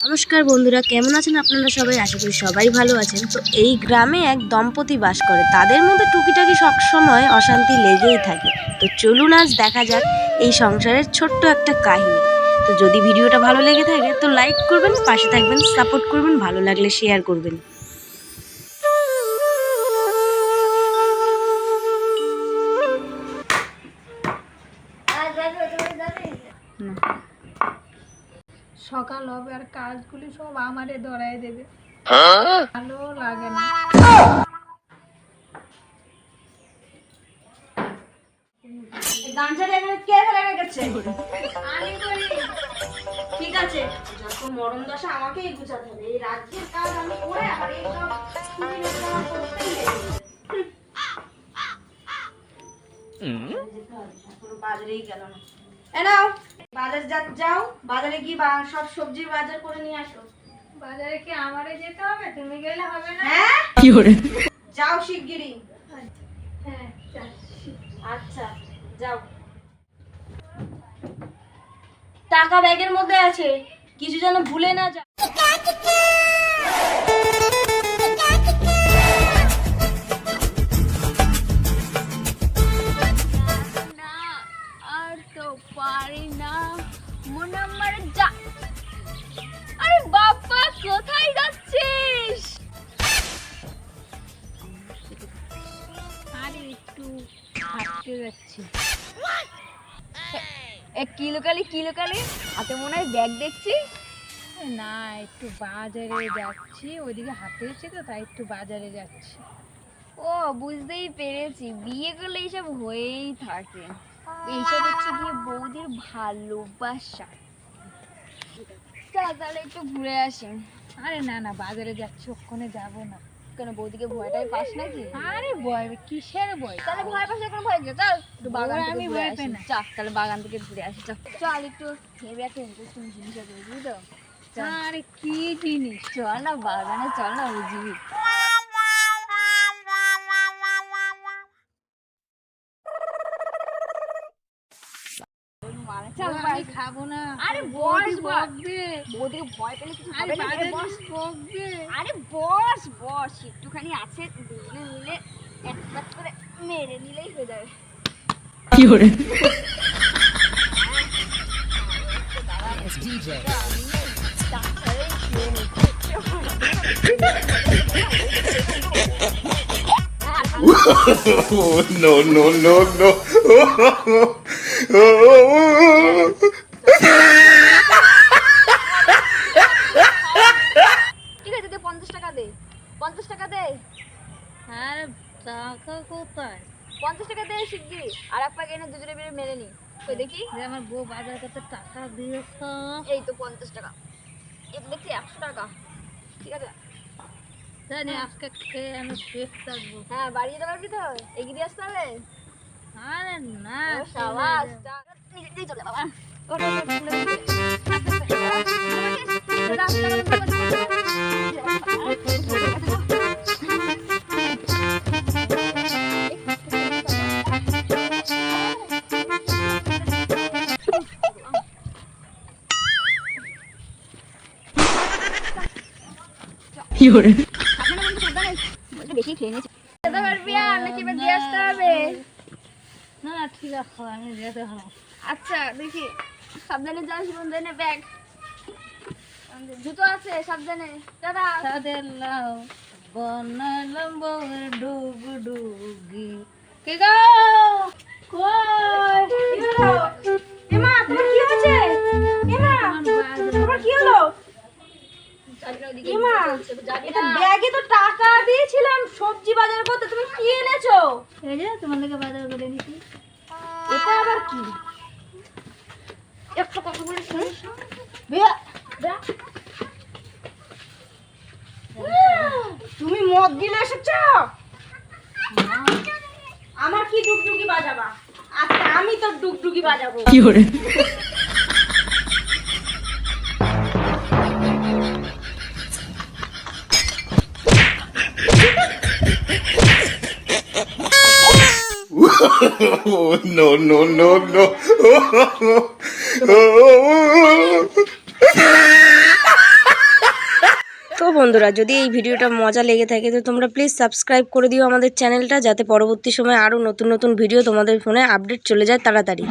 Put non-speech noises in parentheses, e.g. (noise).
নমস্কার বন্ধুরা, কেমন আছেন আপনারা সবাই? আশা করি সবাই ভালো আছেন। তো এই গ্রামে এক দম্পতি বাস করে। তাদের মধ্যে টুকিটাকি সবসময় অশান্তি লেগেই থাকে। তো চলুন আজ দেখা যাক এই সংসারের ছোট্ট একটা কাহিনী। তো যদি ভিডিওটা ভালো লেগে থাকে, তো লাইক করবেন, পাশে থাকবেন সাপোর্ট করবেন, ভালো লাগলে শেয়ার করবেন। সকাল হবে আর কাজগুলি সব আমারে ধরাই দেবে। ভালো লাগে না। ঠিক আছে। যত মরণ দশা আমাকেই গুছাতে হবে। এই রাজ্যের কাজ আমি করে করতেই বাজারেই গেল না। বাজার যা যাও বাজারে কি বা- সব সবজির বাজার করে নিয়ে আসো। বাজারে কি আমারে যেতে হবে? তুমি গেলে হবে না? হ্যাঁ? কি করে? যাও শিগগিরই। হ্যাঁ আচ্ছা যাও। টাকা ব্যাগের মধ্যে আছে। কিছু যেন ভুলে না যাও আমার যা। আরে বাবা কোথায় যাচ্ছিস? আরে একটু হাঁটতে যাচ্ছি। এ কি লোকালি কি লোকালি? হাতে মনে হয় ব্যাগ দেখছি। না একটু বাজারে যাচ্ছি। ওইদিকে হাঁটতে যাচ্ছি তো তাই একটু বাজারে যাচ্ছি। ও বুঝতেই পেরেছি। বিয়ে করলে এইসব হয়েই থাকে। এইসব হচ্ছে গিয়ে বৌদির ভালোবাসা। চল তাহলে একটু ঘুরে আসি। আরে না না বাজারে যাচ্ছি ওখানে যাব না। কেন বৌদিকে ভয়টাই পাস নাকি? আরে ভয় কিসের ভয়? তাহলে ভয় পাশে কোনো ভয় নেই চল একটু বাগান আমি ভয় পাই না। চল তাহলে বাগান থেকে ঘুরে আসি চল। চল একটু ভেবে একটা ইন্টারেস্টিং জিনিস আছে বুঝলি তো? আরে কি জিনিস? চল না বাগানে চল না বুঝবি চল আমি খাব না। আরে বস বকবে। বৌদিকে ভয় পেলে কিছু হবে না বাজারে বস। বকবে। আরে বস বস। একটুখানি আছে দুজনে মিলে এক পাক করে মেরে নিলেই হয়ে যাবে। Oh, (laughs) no, no, no, no. ঠিক আছে দে পঞ্চাশ টাকা দে। পঞ্চাশ টাকা দে। আরে টাকা কোথায়? পঞ্চাশ টাকা দে শিগগিরি আর এক পাক এনে দুজনে মিলে মেরে নি। ওই দেখি? আমার বউ বাজার করতে টাকা দিয়েছ। এই তো পঞ্চাশ টাকা। এটা দেখছি একশো টাকা। ঠিক আছে? জানি আজকে খেয়ে আমি শেষ থাকব। হ্যাঁ বাড়ি যেতে পারবি তো এগিয়ে দিয়ে আসতে হবে? আরে না সাবাস নিজে চলে বাবা ওটা। বলতে বেশি খেয়ে নিয়েছে যেতে পারবি আর নাকি এবার দিয়ে আসতে হবে না না ঠিক আছে আমি যেতে হবে। আচ্ছা দেখি সাবধানে যাস বন্ধনে ব্যাগ। জুতো আছে সাবধানে। দাদা তাদের লাও বনালাম বউয়ের ডুগ ডুগি কে গো? কই? এমা তোমার কি হয়েছে? এমা তোমার কি হলো? এমা এটা ব্যাগে তো দিয়েছিলাম সবজি বাজার করতে। তুমি কি এনেছো? এই যে তোমাদেরকে বাজার করে নিছি এটা আবার কি? একটু কথা বলে শুনিস বেয়া বেয়া। তুমি মদ গিলে এসেছ? আমার কি ডুগডুগি বাজাবা? আজকে আমি তো ডুগডুগি বাজাবো। Oh, (laughs) no, no, no, no. তো বন্ধুরা যদি এই ভিডিওটা মজা লেগে থাকে তো তোমরা প্লিজ সাবস্ক্রাইব করে দিও আমাদের চ্যানেলটা যাতে পরবর্তী সময় আরও নতুন নতুন ভিডিও তোমাদের ফোনে আপডেট চলে যায় তাড়াতাড়ি